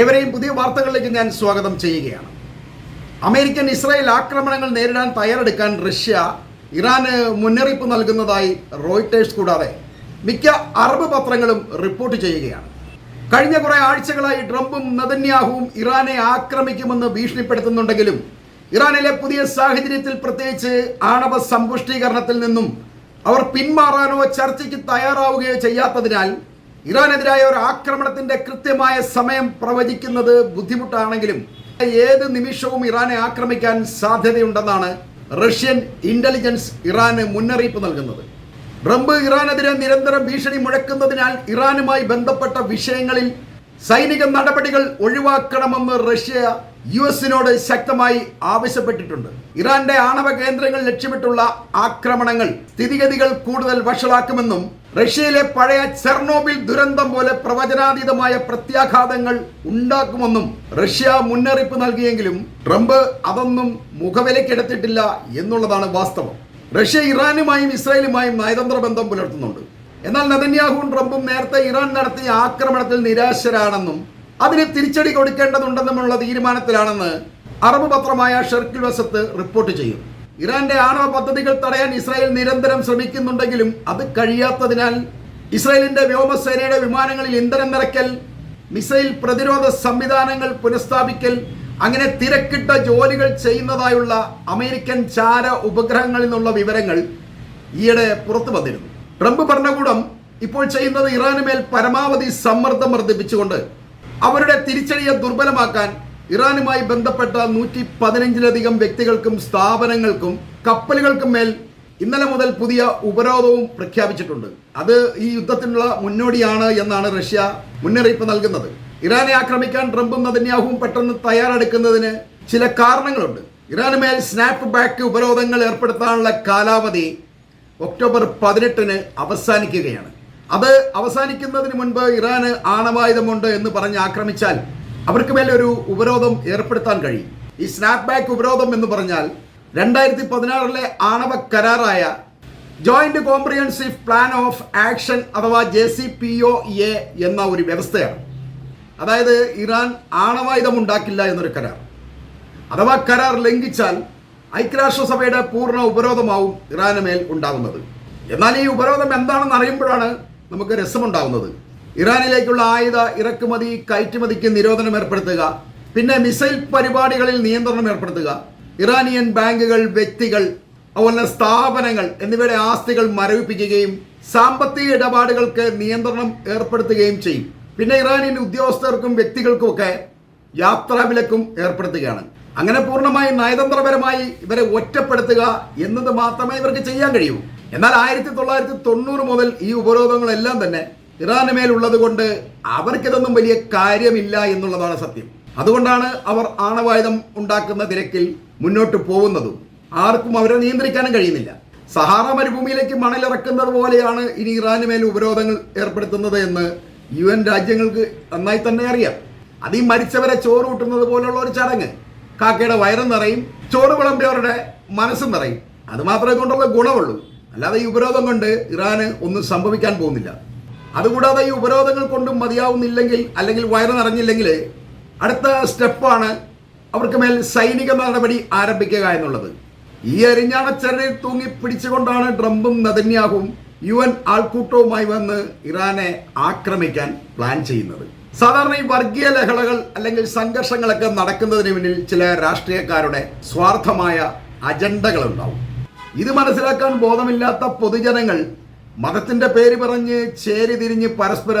ഏവരെയും പുതിയ വാർത്തകളിലേക്ക് ഞാൻ സ്വാഗതം ചെയ്യുകയാണ്. അമേരിക്കൻ ഇസ്രായേൽ ആക്രമണങ്ങൾ നേരിടാൻ തയ്യാറെടുക്കാൻ റഷ്യ ഇറാന് മുന്നറിയിപ്പ് നൽകുന്നതായി റോയിട്ടേഴ്സ് കൂടാതെ മിക്ക അറബ് പത്രങ്ങളും റിപ്പോർട്ട് ചെയ്യുകയാണ്. കഴിഞ്ഞ കുറെ ആഴ്ചകളായി ട്രംപും നദന്യാഹുവും ഇറാനെ ആക്രമിക്കുമെന്ന് ഭീഷണിപ്പെടുത്തുന്നുണ്ടെങ്കിലും ഇറാനിലെ പുതിയ സാഹചര്യത്തിൽ പ്രത്യേകിച്ച് ആണവ സമ്പുഷ്ടീകരണത്തിൽ നിന്നും അവർ പിന്മാറാനോ ചർച്ചയ്ക്ക് തയ്യാറാവുകയോ ചെയ്യാത്തതിനാൽ ഇറാനെതിരായ ഒരു ആക്രമണത്തിന്റെ കൃത്യമായ സമയം പ്രവചിക്കുന്നത് ബുദ്ധിമുട്ടാണെങ്കിലും ഏത് നിമിഷവും ഇറാനെ ആക്രമിക്കാൻ സാധ്യതയുണ്ടെന്നാണ് റഷ്യൻ ഇന്റലിജൻസ് ഇറാന് മുന്നറിയിപ്പ് നൽകുന്നത്. ട്രംപ് ഇറാനെതിരെ നിരന്തരം ഭീഷണി മുഴക്കുന്നതിനാൽ ഇറാനുമായി ബന്ധപ്പെട്ട വിഷയങ്ങളിൽ സൈനിക നടപടികൾ ഒഴിവാക്കണമെന്ന് റഷ്യ യു എസിനോട് ശക്തമായി ആവശ്യപ്പെട്ടിട്ടുണ്ട്. ഇറാന്റെ ആണവ കേന്ദ്രങ്ങൾ ലക്ഷ്യമിട്ടുള്ള ആക്രമണങ്ങൾ സ്ഥിതിഗതികൾ കൂടുതൽ വഷളാക്കുമെന്നും റഷ്യയിലെ പഴയ ചെർണോബിൽ ദുരന്തം പോലെ പ്രവചനാതീതമായ പ്രത്യാഘാതങ്ങൾ ഉണ്ടാക്കുമെന്നും റഷ്യ മുന്നറിയിപ്പ് നൽകിയെങ്കിലും ട്രംപ് അതൊന്നും മുഖവിലക്കെടുത്തിട്ടില്ല എന്നുള്ളതാണ് വാസ്തവം. റഷ്യ ഇറാനുമായും ഇസ്രായേലുമായും നയതന്ത്ര ബന്ധം പുലർത്തുന്നുണ്ട്. എന്നാൽ നതന്യാഹുവും ട്രംപും നേരത്തെ ഇറാൻ നടത്തിയ ആക്രമണത്തിൽ നിരാശരാണെന്നും അതിന് തിരിച്ചടി കൊടുക്കേണ്ടതുണ്ടെന്നുമുള്ള തീരുമാനത്തിലാണെന്ന് അറബ് പത്രമായ ഷെർക്കിൽ വസത്ത് റിപ്പോർട്ട് ചെയ്യുന്നു. ഇറാന്റെ ആണവ പദ്ധതികൾ തടയാൻ ഇസ്രായേൽ നിരന്തരം ശ്രമിക്കുന്നുണ്ടെങ്കിലും അത് കഴിയാത്തതിനാൽ ഇസ്രായേലിന്റെ വ്യോമസേനയുടെ വിമാനങ്ങളിൽ ഇന്ധനം നിറയ്ക്കൽ മിസൈൽ പ്രതിരോധ സംവിധാനങ്ങൾ പുനഃസ്ഥാപിക്കൽ അങ്ങനെ തിരക്കിട്ട ജോലികൾ ചെയ്യുന്നതായുള്ള അമേരിക്കൻ ചാര ഉപഗ്രഹങ്ങളിൽ നിന്നുള്ള വിവരങ്ങൾ ഈയിടെ പുറത്തു വന്നിരുന്നു. ട്രംപ് ഭരണകൂടം ഇപ്പോൾ ചെയ്യുന്നത് ഇറാന് മേൽ പരമാവധി സമ്മർദ്ദം വർദ്ധിപ്പിച്ചുകൊണ്ട് അവരുടെ തിരിച്ചടിയെ ദുർബലമാക്കാൻ ഇറാനുമായി ബന്ധപ്പെട്ട നൂറ്റി പതിനഞ്ചിലധികം വ്യക്തികൾക്കും സ്ഥാപനങ്ങൾക്കും കപ്പലുകൾക്കും മേൽ ഇന്നലെ മുതൽ പുതിയ ഉപരോധവും പ്രഖ്യാപിച്ചിട്ടുണ്ട്. അത് ഈ യുദ്ധത്തിനുള്ള മുന്നോടിയാണ് എന്നാണ് റഷ്യ മുന്നറിയിപ്പ് നൽകുന്നത്. ഇറാനെ ആക്രമിക്കാൻ ട്രംപും നദന്യാഹുവും പെട്ടെന്ന് തയ്യാറെടുക്കുന്നതിന് ചില കാരണങ്ങളുണ്ട്. ഇറാന് മേൽ സ്നാപ്പ് ബാക്ക് ഉപരോധങ്ങൾ ഏർപ്പെടുത്താനുള്ള കാലാവധി ഒക്ടോബർ പതിനെട്ടിന് അവസാനിക്കുകയാണ്. അത് അവസാനിക്കുന്നതിന് മുൻപ് ഇറാന് ആണവായുധമുണ്ട് എന്ന് പറഞ്ഞ് ആക്രമിച്ചാൽ അവർക്ക് മേലെ ഒരു ഉപരോധം ഏർപ്പെടുത്താൻ കഴിയും. ഈ സ്നാപ്പ് ബാക്ക് ഉപരോധം എന്ന് പറഞ്ഞാൽ രണ്ടായിരത്തി പതിനാറിലെ ആണവ കരാറായ joint comprehensive plan of action അഥവാ J C P O A എന്ന ഒരു വ്യവസ്ഥയാണ്. അതായത് ഇറാൻ ആണവായുധം ഉണ്ടാക്കില്ല എന്നൊരു കരാർ. അഥവാ കരാർ ലംഘിച്ചാൽ ഐക്യരാഷ്ട്രസഭയുടെ പൂർണ ഉപരോധമാവും ഇറാന് മേൽ ഉണ്ടാകുന്നത് എന്നാൽ ഈ ഉപരോധം എന്താണെന്ന് അറിയുമ്പോഴാണ് നമുക്ക് രസമുണ്ടാകുന്നത് ഇറാനിലേക്കുള്ള ആയുധ ഇറക്കുമതി കയറ്റുമതിക്ക് നിരോധനം ഏർപ്പെടുത്തുക. പിന്നെ മിസൈൽ പരിപാടികളിൽ നിയന്ത്രണം ഏർപ്പെടുത്തുക. ഇറാനിയൻ ബാങ്കുകൾ വ്യക്തികൾ അതുപോലെ സ്ഥാപനങ്ങൾ എന്നിവയുടെ ആസ്തികൾ മരവിപ്പിക്കുകയും സാമ്പത്തിക ഇടപാടുകൾക്ക് നിയന്ത്രണം ഏർപ്പെടുത്തുകയും ചെയ്യും. പിന്നെ ഇറാനിയൻ ഉദ്യോഗസ്ഥർക്കും വ്യക്തികൾക്കുമൊക്കെ യാത്രാവിലക്കും ഏർപ്പെടുത്തുകയാണ്. അങ്ങനെ പൂർണമായി നയതന്ത്രപരമായി ഇവരെ ഒറ്റപ്പെടുത്തുക എന്നത് മാത്രമേ ഇവർക്ക് ചെയ്യാൻ കഴിയൂ. എന്നാൽ ആയിരത്തി തൊള്ളായിരത്തി തൊണ്ണൂറ് മുതൽ ഈ ഉപരോധങ്ങളെല്ലാം തന്നെ ഇറാന് മേലുള്ളത് കൊണ്ട് അവർക്കിതൊന്നും വലിയ കാര്യമില്ല എന്നുള്ളതാണ് സത്യം. അതുകൊണ്ടാണ് അവർ ആണവായുധം ഉണ്ടാക്കുന്ന തിരക്കിൽ മുന്നോട്ട് പോകുന്നതും. ആർക്കും അവരെ നിയന്ത്രിക്കാനും കഴിയുന്നില്ല. സഹാറ മരുഭൂമിയിലേക്ക് മണലിറക്കുന്നത് പോലെയാണ് ഇനി ഇറാന് മേൽ ഉപരോധങ്ങൾ ഏർപ്പെടുത്തുന്നത് എന്ന് യു എൻ രാജ്യങ്ങൾക്ക് നന്നായി തന്നെ അറിയാം. അത് ഈ മരിച്ചവരെ ചോറ് കൂട്ടുന്നത് പോലുള്ള ഒരു ചടങ്ങ്. കാക്കയുടെ വയറും നിറയും ചോറ് വിളമ്പിയവരുടെ മനസ്സും നിറയും. അത് മാത്രമേ കൊണ്ടുള്ള ഗുണമുള്ളൂ. അല്ലാതെ ഈ ഉപരോധം കൊണ്ട് ഇറാന് ഒന്നും സംഭവിക്കാൻ പോകുന്നില്ല. അതുകൂടാതെ ഈ ഉപരോധങ്ങൾ കൊണ്ടും മതിയാവുന്നില്ലെങ്കിൽ അല്ലെങ്കിൽ വയറ് നിറഞ്ഞില്ലെങ്കിൽ അടുത്ത സ്റ്റെപ്പാണ് അവർക്ക് മേൽ സൈനിക നടപടി ആരംഭിക്കുക എന്നുള്ളത്. ഈ എരിഞ്ഞാണച്ചരടിൽ തൂങ്ങി പിടിച്ചുകൊണ്ടാണ് ട്രംപും നദന്യാഹും യു എൻ ആൾക്കൂട്ടവുമായി വന്ന് ഇറാനെ ആക്രമിക്കാൻ പ്ലാൻ ചെയ്യുന്നത്. സാധാരണ ഈ വർഗീയ ലഹളകൾ അല്ലെങ്കിൽ സംഘർഷങ്ങളൊക്കെ നടക്കുന്നതിന് പിന്നിൽ ചില രാഷ്ട്രീയക്കാരുടെ സ്വാർത്ഥമായ അജണ്ടകൾ ഉണ്ടാവും ഇത് മനസ്സിലാക്കാൻ ബോധമില്ലാത്ത പൊതുജനങ്ങൾ മതത്തിന്റെ പേര് പറഞ്ഞ് ചേരി തിരിഞ്ഞ് പരസ്പര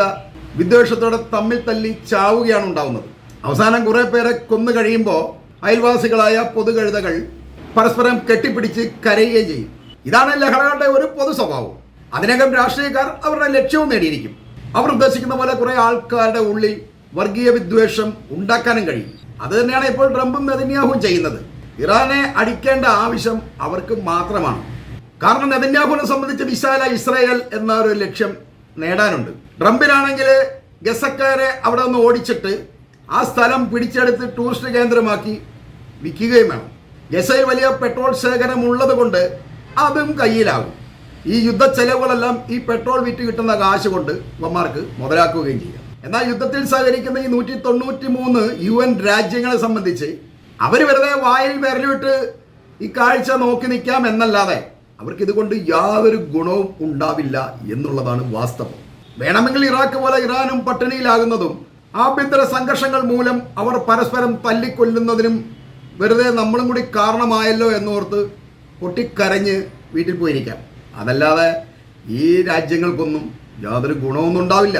വിദ്വേഷത്തോടെ തമ്മിൽ തല്ലി ചാവുകയാണ് ഉണ്ടാവുന്നത്. അവസാനം കുറെ പേരെ കൊന്നു കഴിയുമ്പോൾ അയൽവാസികളായ പൊതുകഴുതകൾ പരസ്പരം കെട്ടിപ്പിടിച്ച് കരയുകയും ചെയ്യും. ഇതാണ് ലഹളകളുടെ ഒരു പൊതു സ്വഭാവം അതിനകം രാഷ്ട്രീയക്കാർ അവരുടെ ലക്ഷ്യവും നേടിയിരിക്കും. അവർ ഉദ്ദേശിക്കുന്ന പോലെ കുറെ ആൾക്കാരുടെ ഉള്ളിൽ വർഗീയ വിദ്വേഷം ഉണ്ടാക്കാനും കഴിയും. അത് തന്നെയാണ് ഇപ്പോൾ ട്രംപും നെതന്യാഹുവും ചെയ്യുന്നത്. ഇറാനെ അടിക്കേണ്ട ആവശ്യം അവർക്ക് മാത്രമാണ്. കാരണം നെതന്യാഹുവിനെ സംബന്ധിച്ച് വിശാല ഇസ്രായേൽ എന്ന ഒരു ലക്ഷ്യം നേടാനുണ്ട്. ട്രംപിനാണെങ്കിൽ ഗസക്കാരെ അവിടെ നിന്ന് ഓടിച്ചിട്ട് ആ സ്ഥലം പിടിച്ചെടുത്ത് ടൂറിസ്റ്റ് കേന്ദ്രമാക്കി വിൽക്കുകയും വേണം. ഗസയിൽ വലിയ പെട്രോൾ ശേഖരം ഉള്ളത് കൊണ്ട് അതും കയ്യിലാകും. ഈ യുദ്ധ ചെലവുകളെല്ലാം ഈ പെട്രോൾ വിറ്റ് കിട്ടുന്ന കാശ് കൊണ്ട് ഇവന്മാർക്ക് മുതലാക്കുകയും ചെയ്യാം. എന്നാൽ യുദ്ധത്തിൽ സഹകരിക്കുന്ന ഈ നൂറ്റി തൊണ്ണൂറ്റി മൂന്ന് യു എൻ രാജ്യങ്ങളെ സംബന്ധിച്ച് അവർ വെറുതെ വായിൽ വിരലിട്ട് ഈ കാഴ്ച നോക്കി നിൽക്കാം എന്നല്ലാതെ അവർക്ക് ഇതുകൊണ്ട് യാതൊരു ഗുണവും ഉണ്ടാവില്ല എന്നുള്ളതാണ് വാസ്തവം. വേണമെങ്കിൽ ഇറാഖ് പോലെ ഇറാനും പട്ടിണിയിലാകുന്നതും ആഭ്യന്തര സംഘർഷങ്ങൾ മൂലം അവർ പരസ്പരം തല്ലിക്കൊല്ലുന്നതിനും വെറുതെ നമ്മളും കൂടി കാരണമായല്ലോ എന്നോർത്ത് പൊട്ടിക്കരഞ്ഞ് വീട്ടിൽ പോയിരിക്കാം. അതല്ലാതെ ഈ രാജ്യങ്ങൾക്കൊന്നും യാതൊരു ഗുണമൊന്നും ഉണ്ടാവില്ല.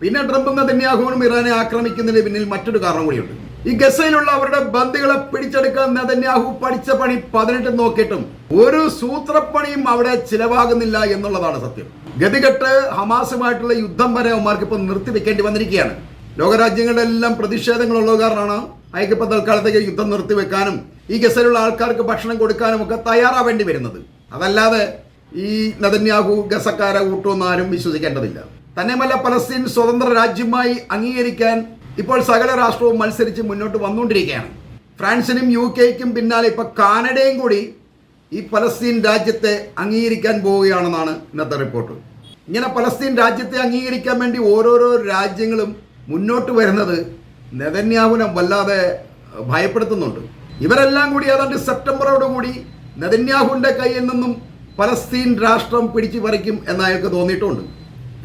പിന്നെ ട്രംപും നെതന്യാഹുവിനും ഇറാനെ ആക്രമിക്കുന്നതിന് പിന്നിൽ മറ്റൊരു കാരണം കൂടിയുണ്ട്. ഈ ഗസയിലുള്ള അവരുടെ ബന്ധികളെ പിടിച്ചെടുക്കാൻ നെതന്യാഹു പഠിച്ച പണി പതിനെട്ട് നോക്കിയിട്ടും ഒരു സൂത്രപ്പണിയും അവിടെ ചിലവാകുന്നില്ല എന്നുള്ളതാണ് സത്യം. ഗതികെട്ട് ഹമാസുമായിട്ടുള്ള യുദ്ധം വരെ അവന്മാർക്ക് ഇപ്പൊ നിർത്തിവെക്കേണ്ടി വന്നിരിക്കുകയാണ്. ലോകരാജ്യങ്ങളുടെ എല്ലാം പ്രതിഷേധങ്ങളുള്ളത് കാരണമാണ് അയക്കിപ്പം തൽക്കാലത്തേക്ക് യുദ്ധം നിർത്തിവെക്കാനും ഈ ഗസയിലുള്ള ആൾക്കാർക്ക് ഭക്ഷണം കൊടുക്കാനും ഒക്കെ തയ്യാറാവേണ്ടി വരുന്നത്. അതല്ലാതെ ഈ നദന്യാഹു ഗസക്കാരെ കൂട്ടുമെന്ന് ആരും വിശ്വസിക്കേണ്ടതില്ല. തന്നെയുമല്ല പലസ്തീൻ സ്വതന്ത്ര രാജ്യമായി അംഗീകരിക്കാൻ ഇപ്പോൾ സകല രാഷ്ട്രവും മത്സരിച്ച് മുന്നോട്ട് വന്നുകൊണ്ടിരിക്കുകയാണ്. ഫ്രാൻസിനും യു കെക്കും പിന്നാലെ ഇപ്പോൾ കാനഡയും കൂടി ഈ പലസ്തീൻ രാജ്യത്തെ അംഗീകരിക്കാൻ പോവുകയാണെന്നാണ് ഇന്നത്തെ റിപ്പോർട്ട്. ഇങ്ങനെ പലസ്തീൻ രാജ്യത്തെ അംഗീകരിക്കാൻ വേണ്ടി ഓരോരോ രാജ്യങ്ങളും മുന്നോട്ട് വരുന്നത് നെതന്യാഹുവിനെ വല്ലാതെ ഭയപ്പെടുത്തുന്നുണ്ട്. ഇവരെല്ലാം കൂടി ഏതാണ്ട് സെപ്റ്റംബറോടുകൂടി നെതന്യാഹുവിന്റെ കയ്യിൽ നിന്നും പലസ്തീൻ രാഷ്ട്രം പിടിച്ചു പറിക്കും എന്നയാൾക്ക് തോന്നിയിട്ടുണ്ട്.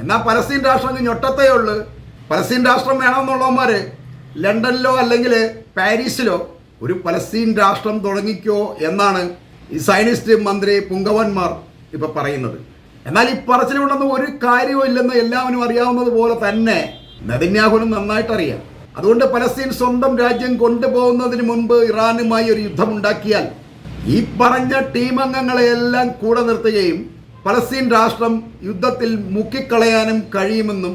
എന്നാൽ പലസ്തീൻ രാഷ്ട്രം ഞൊട്ടത്തേ ഉള്ളു പലസ്തീൻ രാഷ്ട്രം വേണമെന്നുള്ളവന്മാർ ലണ്ടനിലോ അല്ലെങ്കിൽ പാരീസിലോ ഒരു പലസ്തീൻ രാഷ്ട്രം തുടങ്ങിക്കോ എന്നാണ് ഈ സയനിസ്റ്റ് മന്ത്രി പുങ്കവന്മാർ ഇപ്പൊ പറയുന്നത്. എന്നാൽ ഈ പറച്ചിലുണ്ടെന്ന് ഒരു കാര്യവും ഇല്ലെന്ന് എല്ലാവരും അറിയാവുന്നത് പോലെ തന്നെ നദിന്യാഹുനും നന്നായിട്ട് അറിയാം അതുകൊണ്ട് പലസ്തീൻ സ്വന്തം രാജ്യം കൊണ്ടുപോകുന്നതിന് മുൻപ് ഇറാനുമായി ഒരു യുദ്ധമുണ്ടാക്കിയാൽ ഈ പറഞ്ഞ ടീം അംഗങ്ങളെയെല്ലാം കൂടെ നിർത്തുകയും പലസ്തീൻ രാഷ്ട്രം യുദ്ധത്തിൽ മുക്കിക്കളയാനും കഴിയുമെന്നും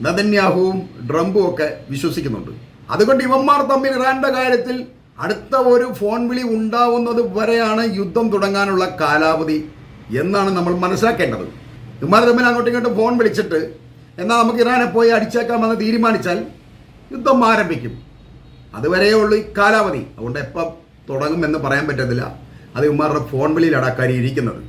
നദന്യാഹുവും ഡ്രംപും ഒക്കെ വിശ്വസിക്കുന്നുണ്ട്. അതുകൊണ്ട് ഇവന്മാർ തമ്മിൽ ഇറാന്റെ കാര്യത്തിൽ അടുത്ത ഒരു ഫോൺ വിളി ഉണ്ടാവുന്നത് വരെയാണ് യുദ്ധം തുടങ്ങാനുള്ള കാലാവധി എന്നാണ് നമ്മൾ മനസ്സിലാക്കേണ്ടത്. ഇവന്മാർ തമ്മിൽ അങ്ങോട്ടും ഇങ്ങോട്ടും ഫോൺ വിളിച്ചിട്ട് എന്നാൽ നമുക്ക് ഇറാനെ പോയി അടിച്ചേക്കാമെന്ന് തീരുമാനിച്ചാൽ യുദ്ധം ആരംഭിക്കും. അതുവരെയേ ഉള്ളൂ ഈ കാലാവധി. അതുകൊണ്ട് എപ്പം തുടങ്ങുമെന്ന് പറയാൻ പറ്റത്തില്ല. അത് ഇവന്മാരുടെ ഫോൺ വിളിയിലാണ് അക്കാര്യം ഇരിക്കുന്നത്.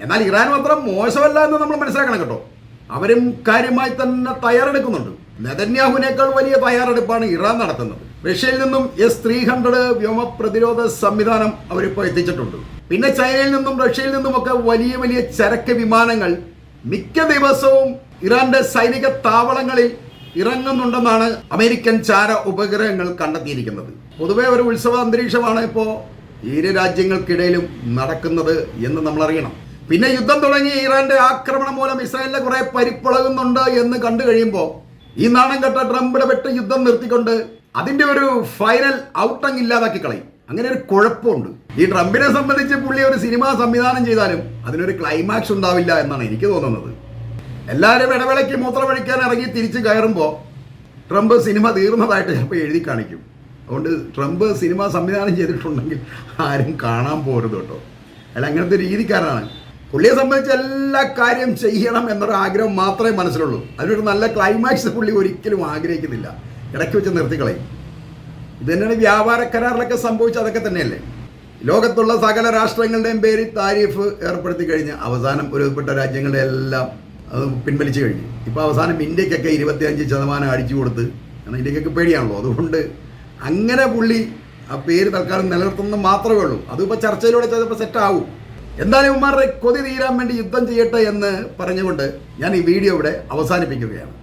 എന്നാൽ ഇറാൻ മാത്രം മോശമല്ല എന്ന് നമ്മൾ മനസ്സിലാക്കണം കേട്ടോ. അവരും കാര്യമായി തന്നെ തയ്യാറെടുക്കുന്നുണ്ട്. നെതന്യാഹുവിനേക്കാൾ വലിയ തയ്യാറെടുപ്പാണ് ഇറാൻ നടത്തുന്നത്. റഷ്യയിൽ നിന്നും എസ് ത്രീ ഹൺഡ്രഡ് വ്യോമ പ്രതിരോധ സംവിധാനം അവരിപ്പോൾ എത്തിച്ചിട്ടുണ്ട്. പിന്നെ ചൈനയിൽ നിന്നും റഷ്യയിൽ നിന്നുമൊക്കെ വലിയ വലിയ ചരക്ക് വിമാനങ്ങൾ മിക്ക ദിവസവും ഇറാന്റെ സൈനിക താവളങ്ങളിൽ ഇറങ്ങുന്നുണ്ടെന്നാണ് അമേരിക്കൻ ചാര ഉപഗ്രഹങ്ങൾ കണ്ടെത്തിയിരിക്കുന്നത്. പൊതുവെ ഒരു ഉത്സവ അന്തരീക്ഷമാണ് ഇപ്പോൾ ഇരു രാജ്യങ്ങൾക്കിടയിലും നടക്കുന്നത് എന്ന് നമ്മൾ അറിയണം പിന്നെ യുദ്ധം തുടങ്ങി ഇറാന്റെ ആക്രമണം മൂലം ഇസ്രായേലിനെ കുറെ പരിപ്പളകുന്നുണ്ട് എന്ന് കണ്ടു കഴിയുമ്പോൾ ഈ നാണം കെട്ട ട്രംപിടെ വെട്ട് യുദ്ധം നിർത്തിക്കൊണ്ട് അതിന്റെ ഒരു ഫൈനൽ ഔട്ടങ് ഇല്ലാതാക്കി കളയും. അങ്ങനെ ഒരു കുഴപ്പമുണ്ട്. ഈ ട്രംപിനെ സംബന്ധിച്ച് പുള്ളി ഒരു സിനിമ സംവിധാനം ചെയ്താലും അതിനൊരു ക്ലൈമാക്സ് ഉണ്ടാവില്ല എന്നാണ് എനിക്ക് തോന്നുന്നത്. എല്ലാവരും ഇടവേളയ്ക്ക് മൂത്രമൊഴിക്കാൻ ഇറങ്ങി തിരിച്ച് കയറുമ്പോൾ ട്രംപ് സിനിമ തീർന്നതായിട്ട് ചിലപ്പോൾ എഴുതി കാണിക്കും. അതുകൊണ്ട് ട്രംപ് സിനിമ സംവിധാനം ചെയ്തിട്ടുണ്ടെങ്കിൽ ആരും കാണാൻ പോരുത് കേട്ടോ. അല്ല അങ്ങനത്തെ രീതിക്കാരാണ്. പുള്ളിയെ സംബന്ധിച്ച് എല്ലാ കാര്യം ചെയ്യണം എന്നൊരു ആഗ്രഹം മാത്രമേ മനസ്സിലുള്ളൂ. അതിനൊരു നല്ല ക്ലൈമാക്സ് പുള്ളി ഒരിക്കലും ആഗ്രഹിക്കുന്നില്ല. ഇടയ്ക്ക് വെച്ച് നിർത്തിക്കളയും ഇത് തന്നെയാണ് വ്യാപാര കരാറിലൊക്കെ സംഭവിച്ചത് അതൊക്കെ തന്നെയല്ലേ? ലോകത്തുള്ള സകല രാഷ്ട്രങ്ങളുടെയും പേരിൽ താരിഫ് ഏർപ്പെടുത്തി കഴിഞ്ഞ് അവസാനം ഒരുപ്പെട്ട രാജ്യങ്ങളുടെ എല്ലാം അത് പിൻവലിച്ചു കഴിഞ്ഞു. ഇപ്പോൾ അവസാനം ഇന്ത്യക്കൊക്കെ ഇരുപത്തിയഞ്ച് ശതമാനം അടിച്ചു കൊടുത്ത് കാരണം ഇന്ത്യക്കൊക്കെ പേടിയാണല്ലോ. അതുകൊണ്ട് അങ്ങനെ പുള്ളി ആ പേര് തൽക്കാലം നിലനിർത്തുന്നത് മാത്രമേ ഉള്ളൂ. അതിപ്പോൾ ചർച്ചയിലൂടെ ചിലപ്പോൾ സെറ്റാവും എന്തായാലും ഉമ്മാരുടെ കൊതി തീരാൻ വേണ്ടി യുദ്ധം ചെയ്യട്ടെ എന്ന് പറഞ്ഞുകൊണ്ട് ഞാൻ ഈ വീഡിയോ ഇവിടെ അവസാനിപ്പിക്കുകയാണ്.